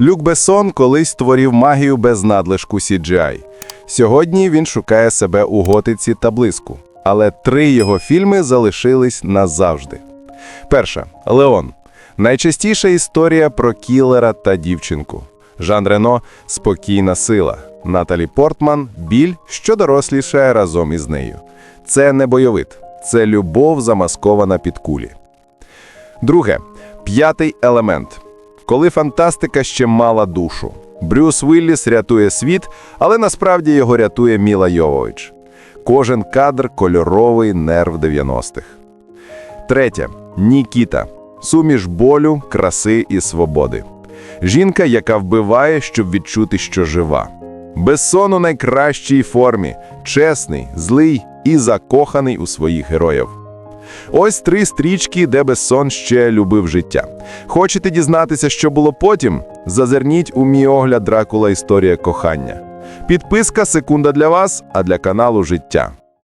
Люк Бессон колись створив магію без надлишку CGI. Сьогодні він шукає себе у готиці та блиску. Але три його фільми залишились назавжди. Перша Леон. Найчастіша історія про кілера та дівчинку. Жан Рено спокійна сила. Наталі Портман біль, що дорослішає разом із нею. Це не бойовит, це любов, замаскована під кулі. Друге п'ятий елемент. Коли фантастика ще мала душу. Брюс Вілліс рятує світ, але насправді його рятує Міла Йовович. Кожен кадр кольоровий нерв 90-х. Третє Нікіта. Суміш болю, краси і свободи. Жінка, яка вбиває, щоб відчути, що жива. Безсон у найкращій формі, чесний, злий і закоханий у своїх героїв. Ось три стрічки, де Бессон ще любив життя. Хочете дізнатися, що було потім? Зазирніть у мій огляд Дракула Історія кохання. Підписка секунда для вас, а для каналу життя.